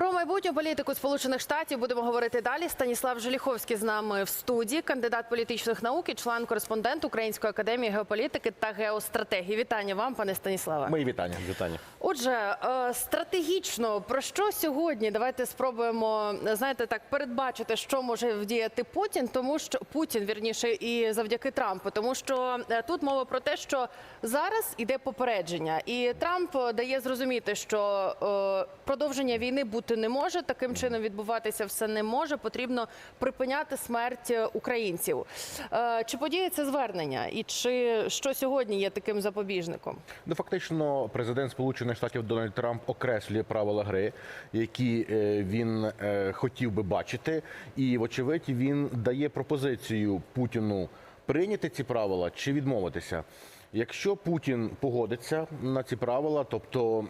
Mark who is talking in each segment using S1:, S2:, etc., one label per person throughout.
S1: Про майбутню політику Сполучених Штатів будемо говорити далі. Станіслав Желіховський з нами в студії, кандидат політичних наук і член-кореспондент Української академії геополітики та геостратегії. Вітання вам, пане Станіславе.
S2: Мої вітання. Вітання.
S1: Отже, е, стратегічно про що сьогодні? Давайте спробуємо знаєте так передбачити, що може вдіяти Путін, тому що Путін вірніше і завдяки Трампу, тому що е, тут мова про те, що зараз іде попередження, і Трамп дає зрозуміти, що е, продовження війни бути не може. Таким чином відбуватися все не може. Потрібно припиняти смерть е, українців. Е, Чи подіє це звернення, і чи що сьогодні є таким запобіжником?
S2: Ну фактично, президент Сполучених Штатів Дональд Трамп окреслює правила гри, які е, він хотів би бачити, і вочевидь він дає пропозицію Путіну прийняти ці правила чи відмовитися. Якщо Путін погодиться на ці правила, тобто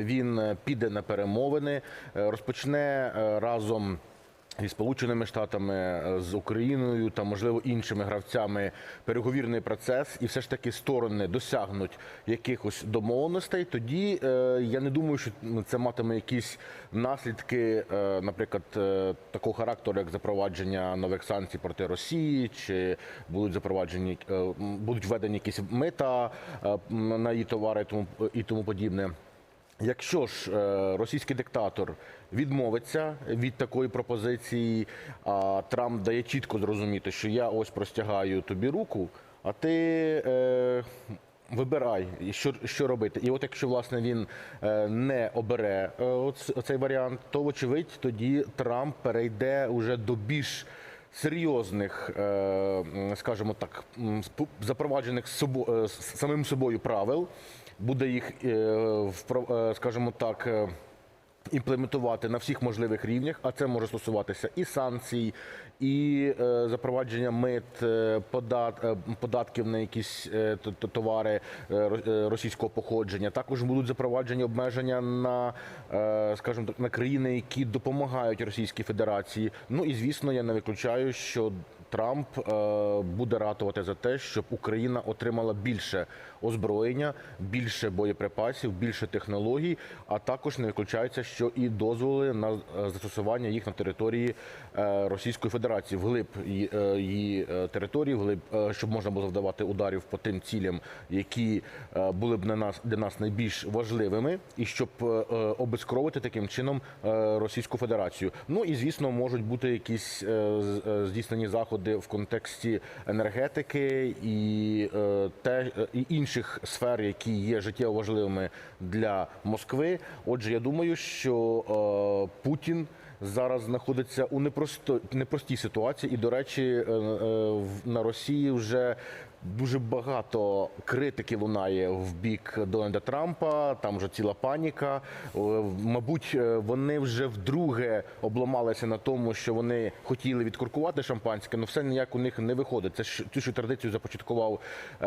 S2: він піде на перемовини, е, розпочне е, разом. І Сполученими Штатами е, з Україною та можливо іншими гравцями переговірний процес, і все ж таки сторони досягнуть якихось домовленостей. Тоді е, я не думаю, що ну, це матиме якісь наслідки, е, наприклад, е, такого характеру, як запровадження нових санкцій проти Росії, чи будуть запроваджені е, будуть введені якісь мита е, на її товари, тому і тому подібне. Якщо ж е, російський диктатор відмовиться від такої пропозиції, а Трамп дає чітко зрозуміти, що я ось простягаю тобі руку, а ти е, вибирай, що, що робити. І от якщо власне він е, не обере е, оцей варіант, то вочевидь тоді Трамп перейде уже до більш серйозних, е, скажімо так, запроваджених собо- е, самим собою правил, буде їх, впро- скажімо так. Імплементувати на всіх можливих рівнях, а це може стосуватися і санкцій, і е, запровадження мит, е, подат, е, податків на якісь е, товари е, е, російського походження. Також будуть запроваджені обмеження на, е, скажімо так, на країни, які допомагають Російській Федерації. Ну і звісно, я не виключаю, що Трамп е, буде ратувати за те, щоб Україна отримала більше озброєння, більше боєприпасів, більше технологій, а також не виключається, що і дозволи на е, застосування їх на території е, Російської Федерації, вглиб її, території, вглиб, щоб можна було завдавати ударів по тим цілям, які були б на нас для нас найбільш важливими, і щоб обезкровити таким чином Російську Федерацію. Ну і звісно, можуть бути якісь здійснені заходи в контексті енергетики і е, те і інших сфер, які є життєво важливими для Москви. Отже, я думаю, що е, Путін. Зараз знаходиться у непросто непростій ситуації, і до речі, е, на Росії вже дуже багато критики лунає в бік Дональда Трампа. Там вже ціла паніка. Е, Мабуть, е, вони вже вдруге обламалися на тому, що вони хотіли відкуркувати шампанське, але все ніяк у них не виходить. Це ж цю ж традицію започаткував е,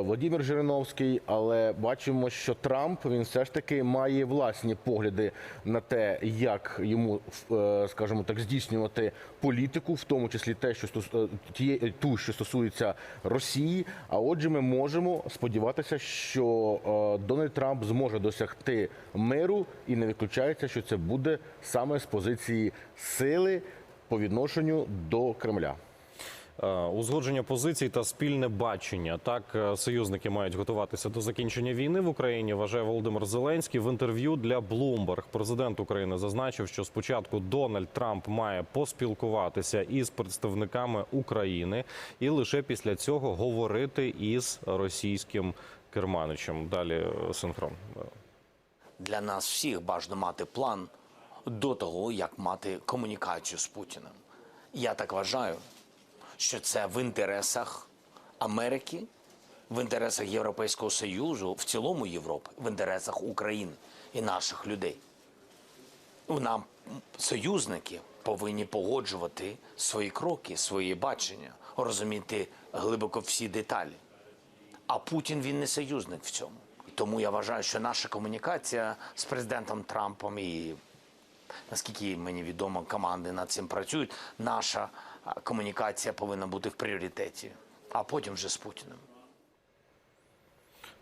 S2: Владимир Жириновський, але бачимо, що Трамп він все ж таки має власні погляди на те, як йому, е, скажімо так, здійснювати політику, в тому числі те, що стос- е, ту, що стосується Росії. А отже, ми можемо сподіватися, що е, Дональд Трамп зможе досягти миру, і не виключається, що це буде саме з позиції сили по відношенню до Кремля.
S3: Е, Узгодження позицій та спільне бачення. Так е, союзники мають готуватися до закінчення війни в Україні. Вважає Володимир Зеленський в інтерв'ю для Bloomberg. Президент України зазначив, що спочатку Дональд Трамп має поспілкуватися із представниками України і лише після цього говорити із російським керманичем. Далі е, синхрон.
S4: для нас всіх бажано мати план до того, як мати комунікацію з Путіним. Я так вважаю, що це в інтересах Америки, в інтересах Європейського Союзу, в цілому Європи, в інтересах України і наших людей. Нам союзники повинні погоджувати свої кроки, свої бачення, розуміти глибоко всі деталі. А Путін він не союзник в цьому. Тому я вважаю, що наша комунікація з президентом Трампом і наскільки мені відомо, команди над цим працюють. Наша комунікація повинна бути в пріоритеті, а потім вже з Путіним.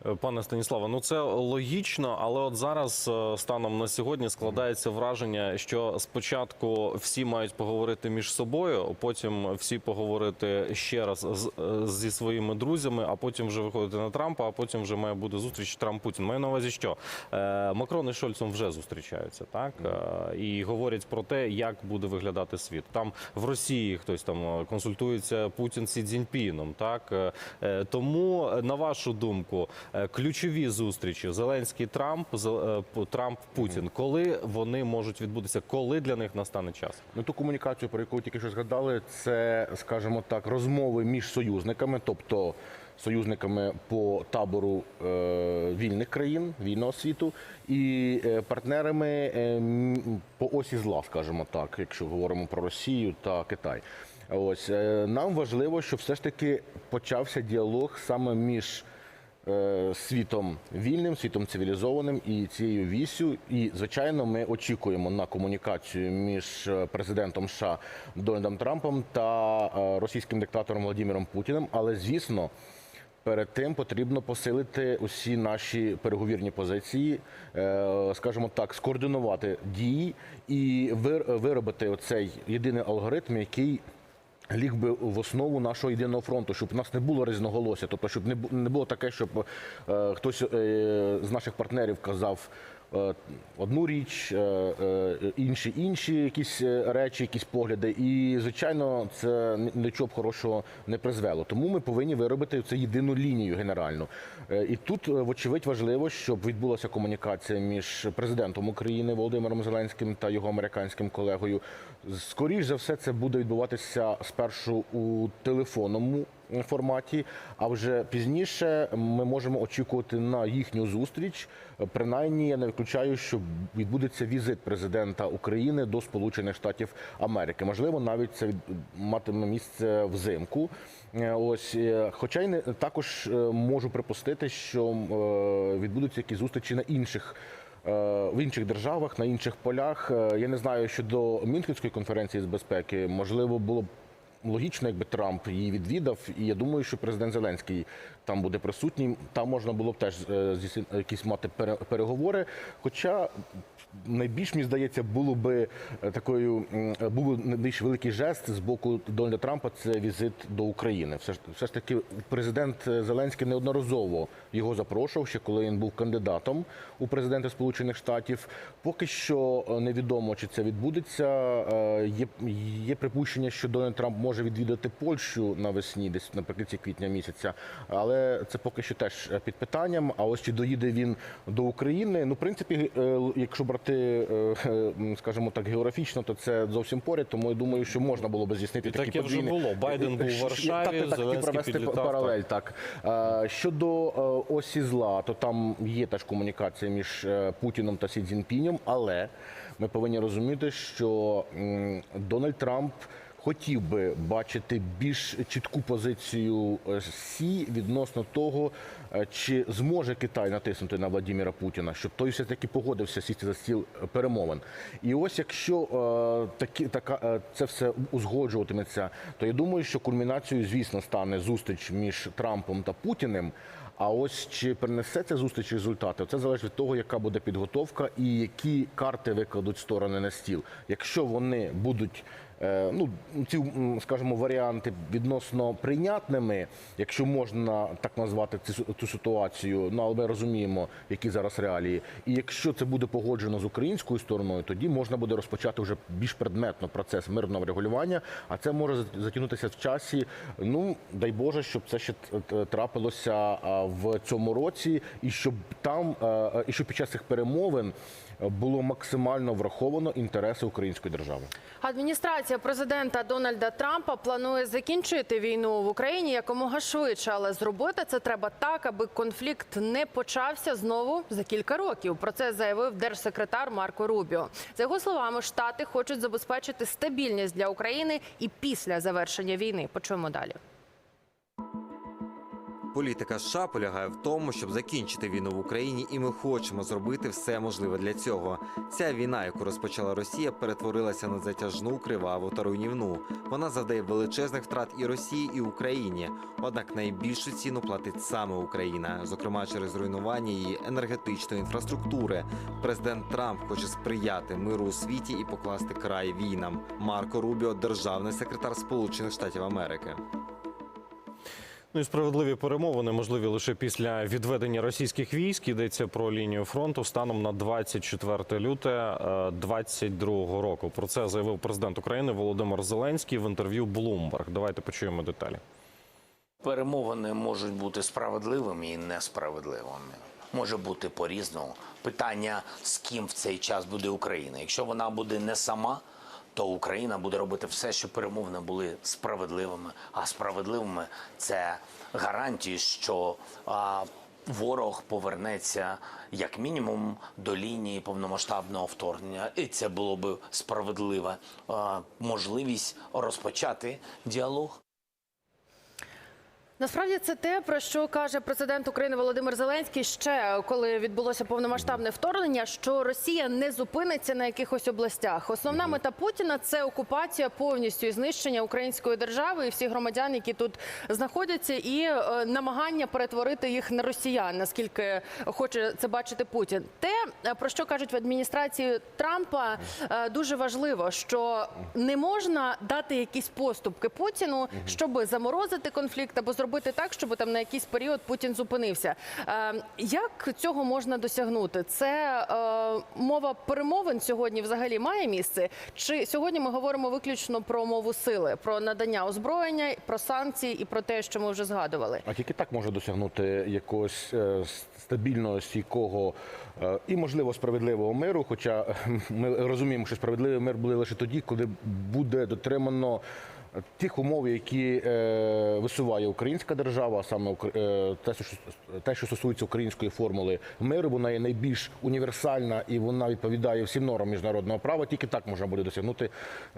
S3: Е, Пане Станіславе, ну це логічно, але от зараз е, станом на сьогодні складається враження, що спочатку всі мають поговорити між собою, потім всі поговорити ще раз з, е, зі своїми друзями, а потім вже виходити на Трампа, а потім вже має бути зустріч Трамп-Путін. Маю на увазі, що Макрон і Шольцом вже зустрічаються, так і говорять про те, як буде виглядати світ. Там в Росії хтось там консультується Путін Сі Цзіньпіном, так тому на вашу думку, ключові зустрічі Зеленський Трамп, е, Трамп Путін, коли вони можуть відбутися, коли для них настане час?
S2: Ну, ту комунікацію, про яку тільки що згадали, це, скажімо так, розмови між союзниками, тобто союзниками по табору е, вільних країн, вільного світу, і е, партнерами е, по осі зла, скажімо так, якщо говоримо про Росію та Китай. Ось е, нам важливо, щоб все ж таки почався діалог саме між е, світом вільним, світом цивілізованим і цією вісю. І звичайно, ми очікуємо на комунікацію між е, президентом США Дональдом Трампом та е, російським диктатором Владимиром Путіним. Але звісно. Перед тим потрібно посилити усі наші переговірні позиції, е, скажімо так, скоординувати дії і вир- виробити оцей єдиний алгоритм, який ліг би в основу нашого єдиного фронту, щоб у нас не було різноголосся, тобто, щоб не бу- не було таке, щоб е, хтось е, з наших партнерів казав. Е, Одну річ, е, е, інші інші якісь речі, якісь погляди, і звичайно, це нічого хорошого не призвело. Тому ми повинні виробити цю єдину лінію генеральну. І тут, вочевидь, важливо, щоб відбулася комунікація між президентом України Володимиром Зеленським та його американським колегою. Скоріш за все, це буде відбуватися спершу у телефонному форматі, а вже пізніше ми можемо очікувати на їхню зустріч. Принаймні, я не виключаю, що відбудеться візит президента України до Сполучених Штатів Америки. Можливо, навіть це матиме місце взимку. Е, Ось, е, хоча й не також е, можу припустити, що відбудуться якісь зустрічі на інших. В інших державах на інших полях я не знаю щодо Мюнхенської конференції з безпеки. Можливо, було б логічно, якби Трамп її відвідав, і я думаю, що президент Зеленський там буде присутній. Там можна було б теж е, якісь мати пере- переговори. Хоча найбільш мені здається, було би е, такою е, був найбільш великий жест з боку Дональда Трампа. Це візит до України. Все ж все ж таки, президент Зеленський неодноразово його запрошував, ще коли він був кандидатом у президенти Сполучених Штатів. Поки що невідомо, чи це відбудеться. Є, є припущення, що Дональд Трамп може відвідати Польщу навесні, десь наприкінці квітня місяця, але це поки що теж е, під питанням. А ось чи доїде він до України? Ну, в принципі, е, якщо брати, е, скажімо так, географічно, то це зовсім поряд. Тому я думаю, що можна було би здійснити такі
S3: таке вже
S2: подвійні-
S3: було. Байден був в Варшаві,
S2: так, так, так, провести
S3: підлітав,
S2: паралель. Так Е, щодо осі зла, то там є теж комунікація між Путіном та Сі Цзіньпінем, але ми повинні розуміти, що Дональд Трамп. Хотів би бачити більш чітку позицію е, Сі відносно того, е, чи зможе Китай натиснути на Владимира Путіна, щоб той все таки погодився сісти за стіл перемовин. І ось якщо е, такі така це все узгоджуватиметься, то я думаю, що кульмінацією, звісно, стане зустріч між Трампом та Путіним. А ось чи принесе ця зустріч результати, це залежить від того, яка буде підготовка і які карти викладуть сторони на стіл. Якщо вони будуть ну ці, скажімо, варіанти відносно прийнятними, якщо можна так назвати цю, цю ситуацію, ну але ми розуміємо, які зараз реалії. І якщо це буде погоджено з українською стороною, тоді можна буде розпочати вже більш предметно процес мирного врегулювання. А це може затягнутися в часі. Ну дай Боже, щоб це ще трапилося в цьому році, і щоб там е, і щоб під час цих перемовин е, було максимально враховано інтереси української держави.
S1: Адміністрація президента Дональда Трампа планує закінчити війну в Україні якомога швидше, але зробити це треба так, аби конфлікт не почався знову за кілька років. Про це заявив держсекретар Марко Рубіо. За його словами, штати хочуть забезпечити стабільність для України і після завершення війни. Почуємо далі.
S5: Політика США полягає в тому, щоб закінчити війну в Україні, і ми хочемо зробити все можливе для цього. Ця війна, яку розпочала Росія, перетворилася на затяжну, криваву та руйнівну. Вона завдає величезних втрат і Росії, і Україні. Однак найбільшу ціну платить саме Україна, зокрема через руйнування її енергетичної інфраструктури. Президент Трамп хоче сприяти миру у світі і покласти край війнам. Марко Рубіо, державний секретар Сполучених Штатів Америки.
S3: Ну і справедливі перемовини можливі лише після відведення російських військ. Йдеться про лінію фронту станом на 24 люте 2022 року. Про це заявив президент України Володимир Зеленський в інтерв'ю Bloomberg. Давайте почуємо деталі.
S4: Перемовини можуть бути справедливими і несправедливими. Може бути по-різному. Питання, з ким в цей час буде Україна. Якщо вона буде не сама, то Україна буде робити все, щоб перемовини були справедливими. А справедливими це гарантії, що а, ворог повернеться як мінімум до лінії повномасштабного вторгнення, і це було б справедлива можливість розпочати діалог.
S1: Насправді це те, про що каже президент України Володимир Зеленський ще коли відбулося повномасштабне вторгнення, що Росія не зупиниться на якихось областях. Основна мета Путіна це окупація повністю і знищення української держави і всіх громадян, які тут знаходяться, і е, намагання перетворити їх на росіян, наскільки хоче це бачити Путін. Те, е, про що кажуть в адміністрації Трампа, е, дуже важливо, що не можна дати якісь поступки Путіну, щоб заморозити конфлікт або зробити так, щоб там на якийсь період Путін зупинився. Е, Як цього можна досягнути? Це е, мова перемовин сьогодні взагалі має місце? Чи сьогодні ми говоримо виключно про мову сили, про надання озброєння, про санкції і про те, що ми вже згадували?
S2: А тільки так може досягнути якогось е, стабільного, стійкого і, можливо, справедливого миру. Хоча ми розуміємо, що справедливий мир буде лише тоді, коли буде дотримано тих умов, які е, висуває українська держава, саме Укр- е, те, що те, що стосується української формули миру, вона є найбільш універсальна і вона відповідає всім нормам міжнародного права. Тільки так можна буде досягнути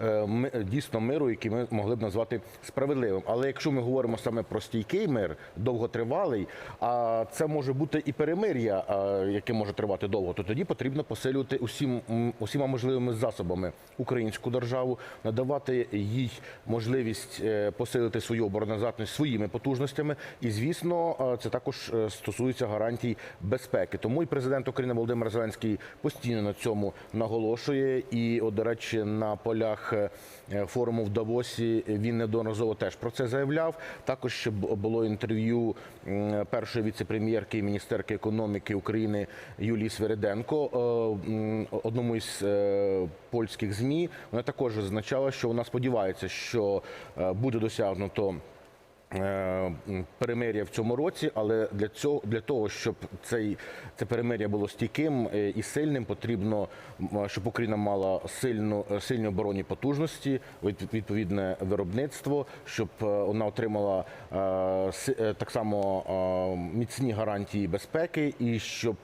S2: е, ми- дійсно миру, який ми могли б назвати справедливим. Але якщо ми говоримо саме про стійкий мир, довготривалий, а це може бути і перемир'я, яке може тривати довго, то тоді потрібно посилювати усім усіма можливими засобами українську державу, надавати їй можливість е, посилити свою обороноздатність своїми потужностями. І звісно, е, це також е, стосується гарантій безпеки. Тому і президент України Володимир Зеленський постійно на цьому наголошує. І, от, до речі, на полях форуму в Давосі він неодноразово теж про це заявляв. Також ще було інтерв'ю першої віце-прем'єрки і міністерки економіки України Юлії Свериденко е, одному із польських змі. Вона також зазначала, що вона сподівається, що е, буде досягнуто. е, Перемир'я в цьому році, але для цього для того, щоб цей це перемир'я було стійким е, і сильним, потрібно, щоб Україна мала сильну сильні оборонні потужності, від- відповідне виробництво, щоб вона отримала так само міцні гарантії безпеки, і щоб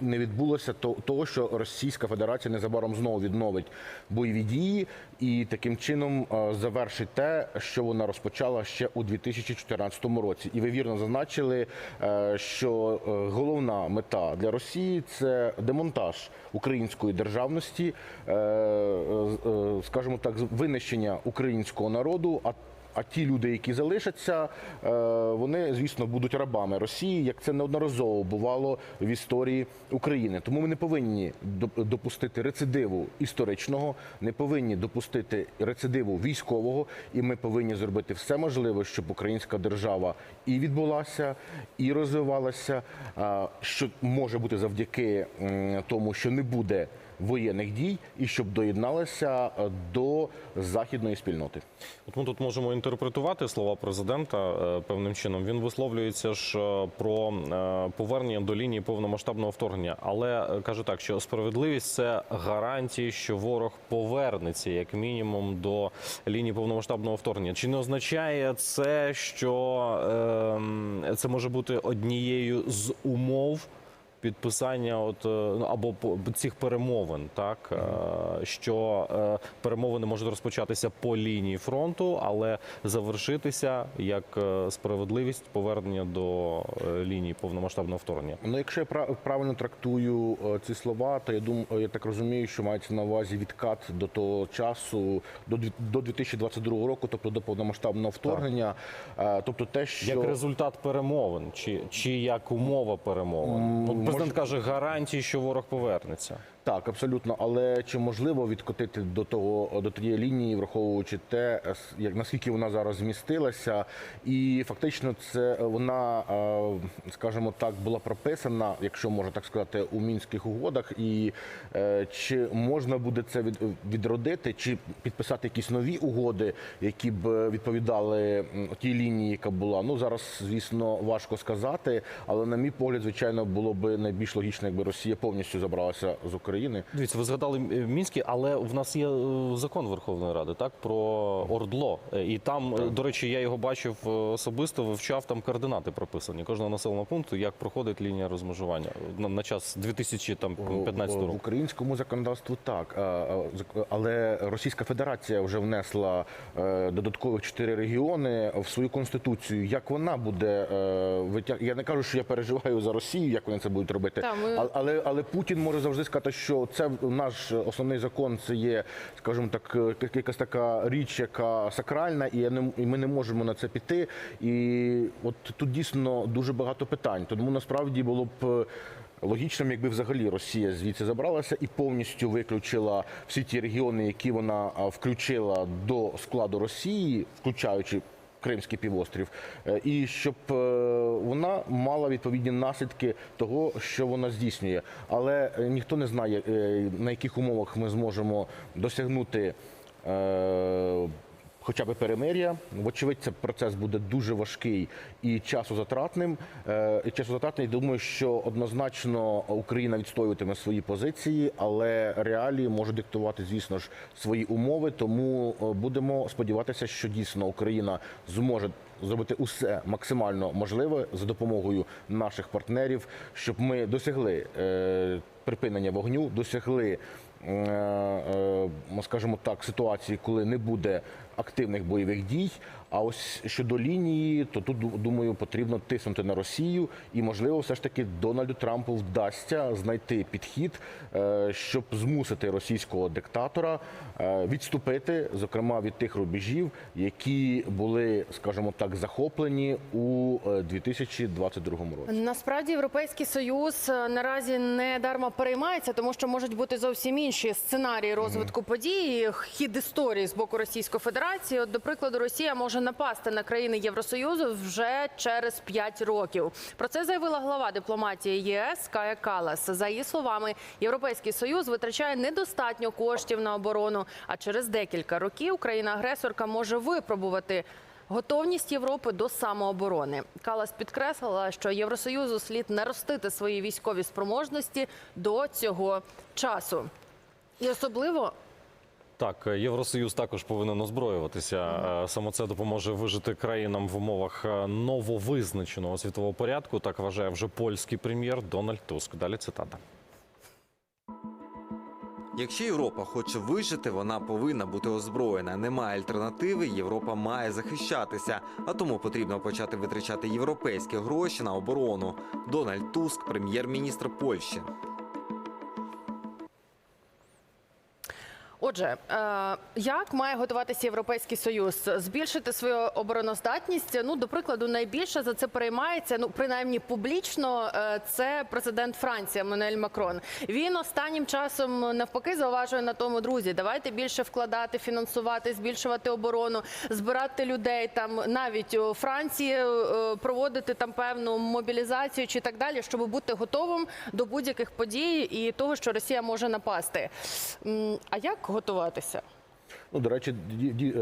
S2: не відбулося то- того, що Російська Федерація незабаром знову відновить бойові дії і таким чином е, завершить те, що вона розпочала ще у 2014 році. І ви вірно зазначили, е, що е, головна мета для Росії це демонтаж української державності, скажімо так, винищення українського народу. А а ті люди, які залишаться, е, вони, звісно, будуть рабами Росії, як це неодноразово бувало в історії України. Тому ми не повинні допустити рецидиву історичного, не повинні допустити рецидиву військового, і ми повинні зробити все можливе, щоб українська держава і відбулася, і розвивалася, що може бути завдяки тому, що не буде воєнних дій, і щоб доєдналася е, до західної спільноти.
S3: От ми тут можемо інтерпретувати слова президента е, певним чином. Він висловлюється ж е, про повернення до лінії повномасштабного вторгнення, але каже так, що справедливість це гарантії, що ворог повернеться як мінімум до лінії повномасштабного вторгнення. Чи не означає це, що е, це може бути однією з умов? Підписання, от е, ну або цих перемовин, так е, що е, перемовини можуть розпочатися по лінії фронту, але завершитися як справедливість повернення до лінії повномасштабного вторгнення.
S2: Ну, якщо я прав- правильно трактую ці слова, то я думаю, я так розумію, що мається на увазі відкат до того часу, до дві- до 2022 року, тобто до повномасштабного вторгнення. Е, Тобто те, що
S3: Як результат перемовин, чи, чи як умова перемовин? Президент каже гарантії, що ворог повернеться.
S2: Так, абсолютно. Але чи можливо відкотити до того до тієї лінії, враховуючи те, як наскільки вона зараз змістилася, і фактично це е, вона, е, скажімо так, була прописана, якщо можна так сказати, у мінських угодах. І е, чи можна буде це від, відродити, чи підписати якісь нові угоди, які б відповідали тій лінії, яка була? Ну зараз, звісно, важко сказати, але на мій погляд, звичайно, було б найбільш логічно, якби Росія повністю забралася з України.
S3: Дивіться, ви згадали е, Мінський, але в нас є е, закон Верховної Ради, так про ордло. Е, І там, е, до речі, я його бачив особисто, вивчав там координати прописані кожного населеного пункту, як проходить лінія розмежування на, на час 2015
S2: В
S3: року.
S2: українському законодавству так, але Російська Федерація вже внесла додаткових чотири регіони в свою конституцію. Як вона буде витяг... Я не кажу, що я переживаю за Росію, як вони це будуть робити, але, але Путін може завжди сказати, що це наш основний закон, це є, скажімо так, е, якась така річ, яка сакральна, і, ми не можемо на це піти. І от тут дійсно дуже багато питань. Тому насправді було б. е, Логічним, якби взагалі Росія звідси забралася і повністю виключила всі ті регіони, які вона включила до складу Росії, включаючи Кримський півострів, е, і щоб е, вона мала відповідні наслідки того, що вона здійснює. Але е, ніхто не знає, на яких умовах ми зможемо досягнути. Хоча б перемир'я, вочевидь, цей процес буде дуже важкий і часозатратним. Е, І часозатратний, думаю, що однозначно Україна відстоюватиме свої позиції, але реалії можуть диктувати, звісно ж, свої умови. Тому е, будемо сподіватися, що дійсно Україна зможе зробити усе максимально можливе за допомогою наших партнерів, щоб ми досягли е, припинення вогню, досягли. е, скажімо так, ситуації, коли не буде активних бойових дій. А ось щодо лінії, то тут ду- думаю, потрібно тиснути на Росію, і можливо, все ж таки Дональду Трампу вдасться знайти підхід, е, щоб змусити російського диктатора е, відступити, зокрема від тих рубежів, які були, скажімо так, захоплені у е, 2022 році.
S1: Насправді європейський союз е, наразі не дарма переймається, тому що можуть бути зовсім інші сценарії розвитку подій, хід історії з боку Російської Федерації. От, до прикладу, Росія може напасти на країни Євросоюзу вже через 5 років. Про це заявила глава дипломатії ЄС Кая Калас. За її словами, європейський союз витрачає недостатньо коштів на оборону. А через декілька років країна-агресорка може випробувати Готовність Європи до самооборони. Калас підкреслила, що Євросоюзу слід наростити свої військові спроможності до цього часу. І особливо
S3: Так, е, Євросоюз також повинен озброюватися. Е, Саме це допоможе вижити країнам в умовах е, нововизначеного світового порядку. Так вважає вже польський прем'єр Дональд Туск. Далі цитата.
S5: Якщо Європа хоче вижити, вона повинна бути озброєна. Немає альтернативи. Європа має захищатися, а тому потрібно почати витрачати європейські гроші на оборону. Дональд Туск, прем'єр-міністр Польщі.
S1: Отже, е, як має готуватися європейський союз? Збільшити свою обороноздатність? Ну, до прикладу, найбільше за це переймається. Ну, принаймні публічно, е, це президент Франції Еммануель Макрон. Він останнім часом навпаки зауважує на тому, друзі, давайте більше вкладати, фінансувати, збільшувати оборону, збирати людей там навіть у Франції, е, проводити там певну мобілізацію чи так далі, щоб бути готовим до будь-яких подій і того, що Росія може напасти. А як готуватися?
S2: Ну, до речі, ді- ді-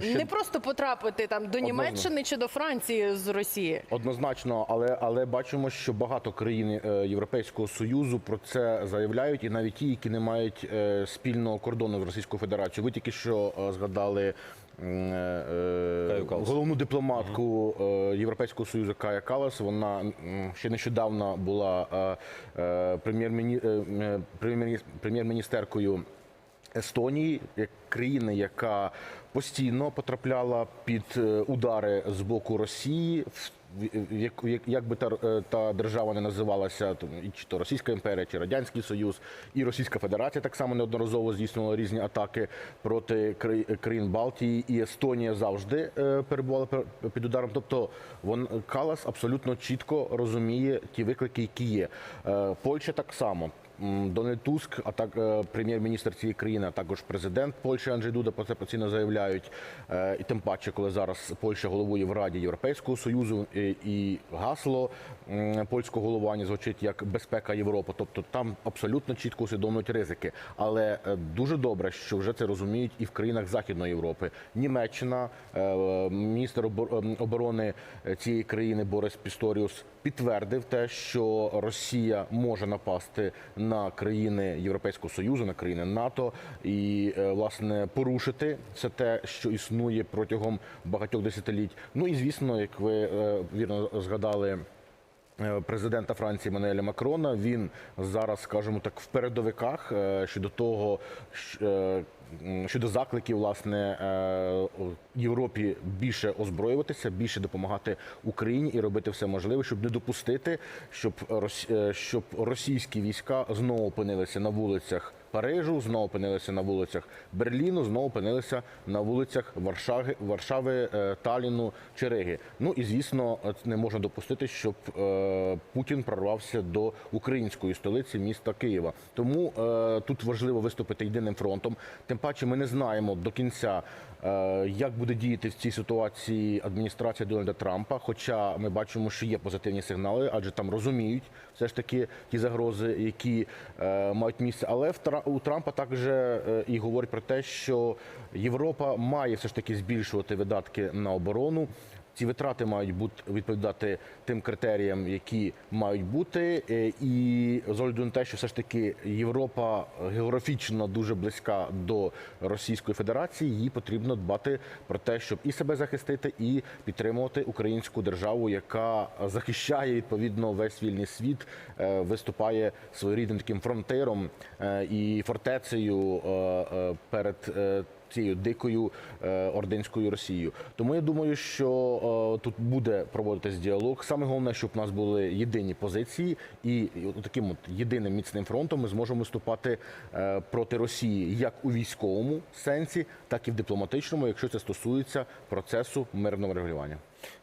S2: е, ще
S1: Не просто потрапити там до Німеччини чи до Франції з Росії.
S2: Однозначно, але але бачимо, що багато країн е, Європейського союзу про це заявляють, і навіть ті, які не мають е, спільного кордону з Російською Федерацією. Ви тільки що е, згадали. е, е, Головну дипломатку е, Європейського союзу Кая Калас. Вона ще нещодавно була е, е, е, е, прем'єр-міністеркою Естонії, як країни, яка постійно потрапляла під е, удари з боку Росії, як, би та, е, та держава не називалася, чи то Російська імперія, чи Радянський Союз, і Російська Федерація так само неодноразово здійснювала різні атаки проти краї- країн Балтії, і Естонія завжди е, перебувала пер- під ударом. Тобто вон Калас абсолютно чітко розуміє ті виклики, які є. Польща так само. Дональд Туск, а так е, прем'єр-міністр цієї країни, а також президент Польщі Анджей Дуда про це постійно заявляють. Е, І тим паче, коли зараз Польща головує в Раді Європейського союзу, і, і гасло польського головування звучить як безпека Європи. Тобто там абсолютно чітко усвідомлюють ризики. Але е, дуже добре, що вже це розуміють і в країнах Західної Європи. Німеччина, е, міністр ем, оборони е, цієї країни Борис Пісторіус підтвердив те, що Росія може напасти на країни Європейського союзу, на країни НАТО і е, власне порушити все те, що існує протягом багатьох десятиліть. Ну і звісно, як ви е, вірно згадали. е, Президента Франції Мануеля Макрона він зараз, скажімо так, в передовиках щодо того, щ- м, щодо закликів власне е, Європі більше озброюватися, більше допомагати Україні і робити все можливе, щоб не допустити, щоб е, щоб російські війська знову опинилися на вулицях Парижу, знову опинилися на вулицях Берліну, знову опинилися на вулицях Варшави, Варшави, е, Таліну чи Риги. Ну і звісно, не можна допустити, щоб е, Путін прорвався до української столиці міста Києва. Тому е, тут важливо виступити єдиним фронтом. Тим паче, ми не знаємо до кінця. Е, Як буде діяти в цій ситуації адміністрація Дональда Трампа? Хоча ми бачимо, що є позитивні сигнали, адже там розуміють все ж таки ті загрози, які е, мають місце. Але у Трампа також е, і говорить про те, що Європа має все ж таки збільшувати видатки на оборону. Ці витрати мають бути відповідати тим критеріям, які мають бути, Е, і з огляду на те, що все ж таки Європа географічно дуже близька до Російської Федерації, їй потрібно дбати про те, щоб і себе захистити, і підтримувати українську державу, яка захищає відповідно весь вільний світ, е, виступає своєрідним таким фронтиром е, і фортецею перед. Цією дикою е, ординською Росією. Тому я думаю, що е, тут буде проводитись діалог. Саме головне, щоб у нас були єдині позиції, і таким от єдиним міцним фронтом ми зможемо виступати е, проти Росії як у військовому сенсі, так і в дипломатичному, якщо це стосується процесу мирного регулювання.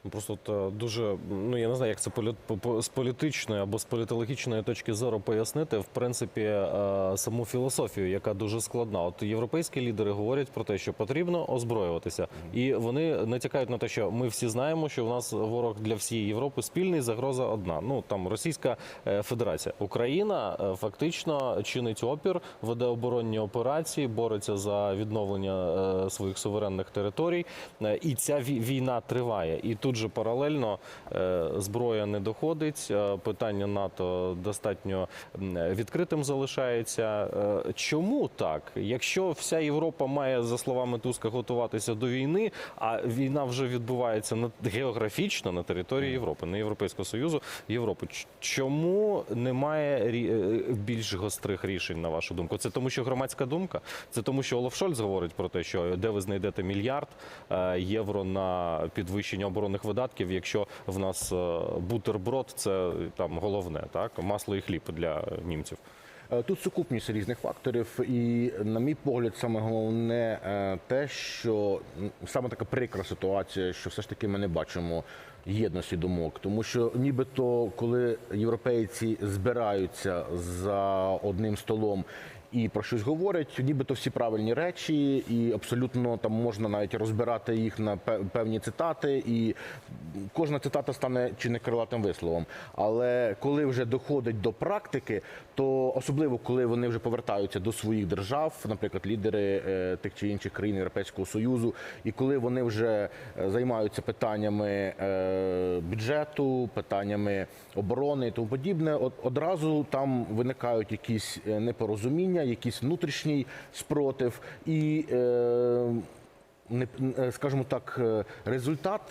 S3: Ну, Просто от, е, дуже ну я не знаю, як це полі- по- по- з політичної або з політологічної точки зору пояснити. В принципі, е, саму філософію, яка дуже складна. От європейські лідери говорять про те, що потрібно озброюватися, і вони натякають на те, що ми всі знаємо, що в нас ворог для всієї Європи спільний, загроза одна. Ну там Російська е, Федерація, Україна е, фактично чинить опір, веде оборонні операції, бореться за відновлення е, своїх суверенних територій, Е, і ця вій- війна триває. І тут же паралельно е, зброя не доходить. е, Питання НАТО достатньо відкритим залишається. Е, Чому так? Якщо вся Європа має, за словами Туска, готуватися до війни, а війна вже відбувається на географічно на території Європи, не Європейського Союзу, Європи. Чому немає більш гострих рішень, на вашу думку? Це тому, що громадська думка? Це тому, що Олаф Шольц говорить про те, що де ви знайдете мільярд євро на підвищення оборонних видатків, якщо в нас е, бутерброд це там головне, так масло і хліб для німців.
S2: Е, Тут сукупність різних факторів, і на мій погляд, саме головне е, те, що саме така прикра ситуація, що все ж таки ми не бачимо єдності думок, тому що нібито коли європейці збираються за одним столом і про щось говорять, нібито всі правильні речі, і абсолютно там можна навіть розбирати їх на певні цитати, і кожна цитата стане чи не крилатим висловом. Але коли вже доходить до практики, то особливо коли вони вже повертаються до своїх держав, наприклад, лідери е, тих чи інших країн Європейського Союзу, і коли вони вже е, займаються питаннями е, бюджету, питаннями оборони і тому подібне, одразу там виникають якісь е, непорозуміння, якийсь внутрішній спротив і. Е, е, скажімо так, е, результат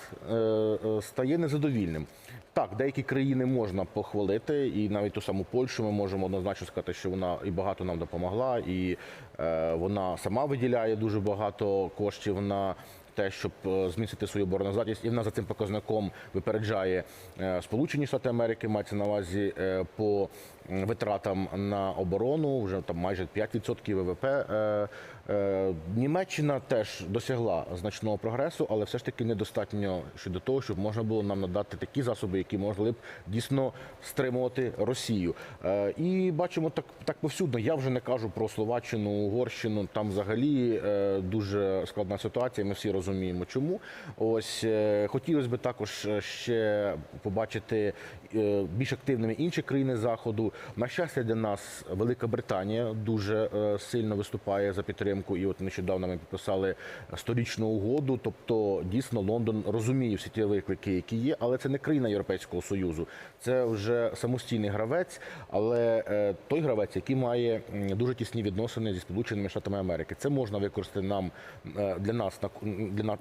S2: стає незадовільним. Так, деякі країни можна похвалити, і навіть ту саму Польщу ми можемо однозначно сказати, що вона і багато нам допомогла, і вона сама виділяє дуже багато коштів на те, щоб зміцнити свою обороноздатність, і вона за цим показником випереджає Сполучені Штати Америки, мається на увазі по витратам на оборону, вже там майже 5% ВВП. Е, е, Німеччина теж досягла значного прогресу, але все ж таки недостатньо щодо того, щоб можна було нам надати такі засоби, які могли б дійсно стримувати Росію. Е, І бачимо так, так повсюдно. Я вже не кажу про Словаччину, Угорщину. Там взагалі дуже складна ситуація. Ми всі розуміємо, чому. Ось хотілося б також ще побачити більш активними інші країни заходу. На щастя, для нас Велика Британія дуже е, сильно виступає за підтримку. І от нещодавно ми підписали сторічну угоду. Тобто, дійсно, Лондон розуміє всі ті виклики, які є, але це не країна Європейського союзу. Це вже самостійний гравець, але е, той гравець, який має дуже тісні відносини зі Сполученими Штатами Америки. Це можна використати нам е, для нас на для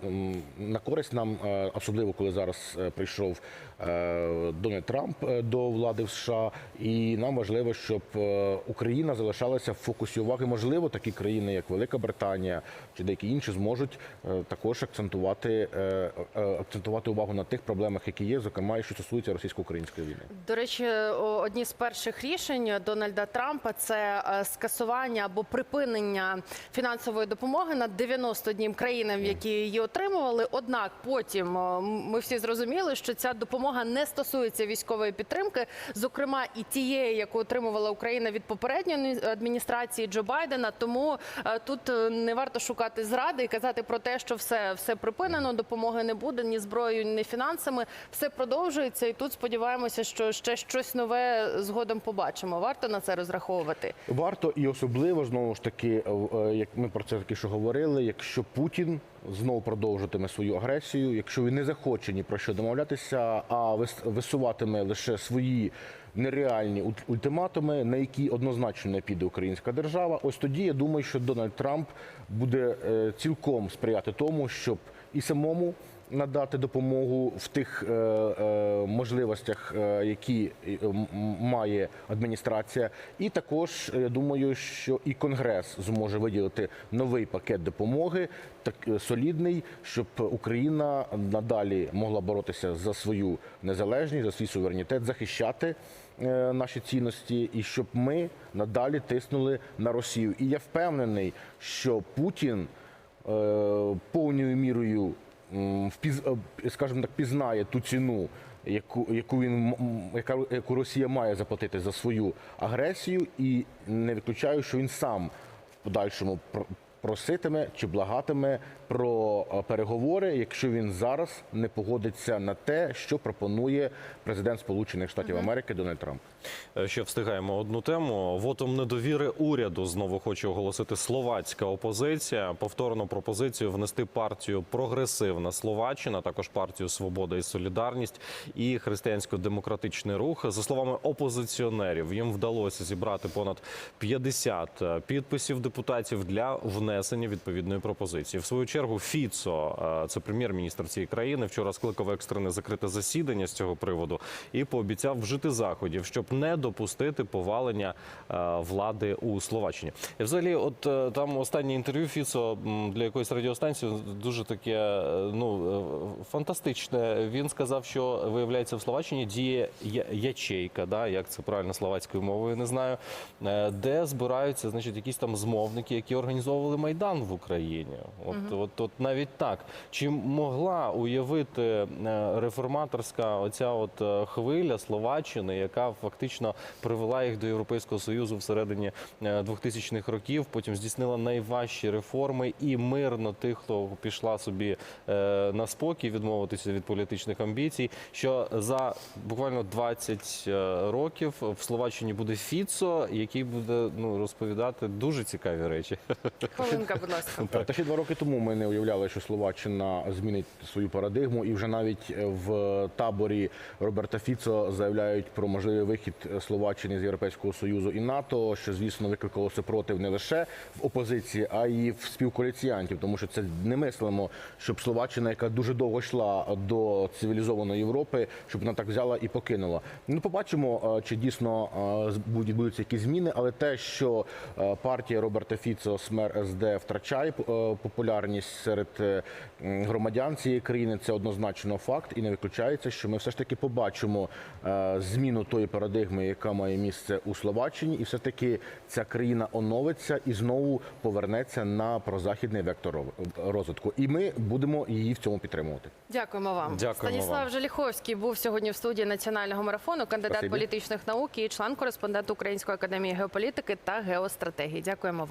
S2: на, користь нам, е, особливо коли зараз е, прийшов е, Дональд Трамп е, до влади в США, і нам важливо, щоб е, Україна залишалася в фокусі уваги. Можливо, такі країни, як Велика Британія чи деякі інші, зможуть е, також акцентувати е, е, акцентувати увагу на тих проблемах, які є, зокрема і що стосується російсько-української війни.
S1: До речі, одні з перших рішень Дональда Трампа це е, скасування або припинення фінансової допомоги на 90 днів країнам, які її отримували. Однак потім е, ми всі зрозуміли, що ця допомога не стосується військової підтримки, зокрема і тієї, яку отримувала Україна від попередньої адміністрації Джо Байдена. Тому е, тут е, не варто шукати зради і казати про те, що все, все припинено, допомоги не буде ні зброєю, ні фінансами. Все продовжується, і тут сподіваємося, що ще щось нове згодом побачимо. Варто на це розраховувати.
S2: Варто і особливо знову ж таки, е, як ми про це таки що говорили, якщо Путін знову продовжитиме свою агресію, якщо він не захоче ні про що домовлятися, а вис- висуватиме лише свої нереальні ульт- ультиматуми, на які однозначно не піде українська держава, ось тоді я думаю, що Дональд Трамп буде е, цілком сприяти тому, щоб і самому надати допомогу в тих е, е, можливостях, е, які е, має адміністрація, і також е, я думаю, що і конгрес зможе виділити новий пакет допомоги, так е, солідний, щоб Україна надалі могла боротися за свою незалежність, за свій суверенітет, захищати. Наші цінності, і щоб ми надалі тиснули на Росію. І я впевнений, що Путін е, повною мірою впіз, е, скажімо так, пізнає ту ціну, яку, яку він яка, яку Росія має заплатити за свою агресію, і не виключаю, що він сам в подальшому пр- проситиме чи благатиме про е, переговори, якщо він зараз не погодиться на те, що пропонує президент Сполучених Штатів Америки Дональд Трамп.
S3: Е, Ще встигаємо одну тему. Вотом недовіри уряду знову хоче оголосити словацька опозиція. Повторно пропозицію внести партію Прогресивна Словаччина, також партію Свобода і Солідарність і християнсько-демократичний рух. За словами опозиціонерів, їм вдалося зібрати понад 50 підписів депутатів для внесення відповідної пропозиції. В свою чергу Фіцо, е, це прем'єр-міністр цієї країни, вчора скликав екстрене закрите засідання з цього приводу і пообіцяв вжити заходів, щоб не допустити повалення е, влади у Словаччині. І взагалі, от е, там останнє інтерв'ю Фіцо для якоїсь радіостанції дуже таке ну фантастичне. Він сказав, що виявляється в Словаччині діє ячейка, да, як це правильно словацькою мовою, не знаю, де збираються, значить, якісь там змовники, які організовували майдан в Україні. От, от, от навіть так. Чи могла уявити е, реформаторська оця от е, хвиля Словаччини, яка фактично привела їх до Європейського союзу всередині е, 2000-х років, потім здійснила найважчі реформи і мирно тих, хто пішла собі е, на спокій, відмовитися від політичних амбіцій. Що за буквально 20 е, років в Словаччині буде Фіцо, який буде ну розповідати дуже цікаві речі.
S1: Хвилинка, будь ласка.
S2: Та ще два роки тому ми не уявляли, що Словаччина змінить свою парадигму, і вже навіть в таборі Роберта Фіцо заявляють про можливий вихід Словаччини з Європейського союзу і НАТО, що звісно викликало супротив не лише в опозиції, а й в співкоаліціянтів, тому що це немислимо, щоб Словаччина, яка дуже довго йшла до цивілізованої Європи, щоб вона так взяла і покинула. Ну, побачимо, е, чи дійсно е, будуть якісь зміни, але те, що е, партія Роберта Фіцо Смер СД втрачає е, популярність серед е, громадян цієї країни, це однозначно факт, і не виключається, що ми все ж таки побачимо е, зміну тої парадигми, яка має місце у Словаччині, і все таки ця країна оновиться і знову повернеться на прозахідний вектор розвитку. І ми будемо її в цьому підтримувати.
S1: Дякуємо вам.
S3: Дякуємо
S1: Станіслав
S3: вам.
S1: Желіховський був сьогодні в студії національного марафону, кандидат
S2: Спасибі.
S1: політичних наук і член кореспондент Української академії геополітики та геостратегії. Дякуємо вам.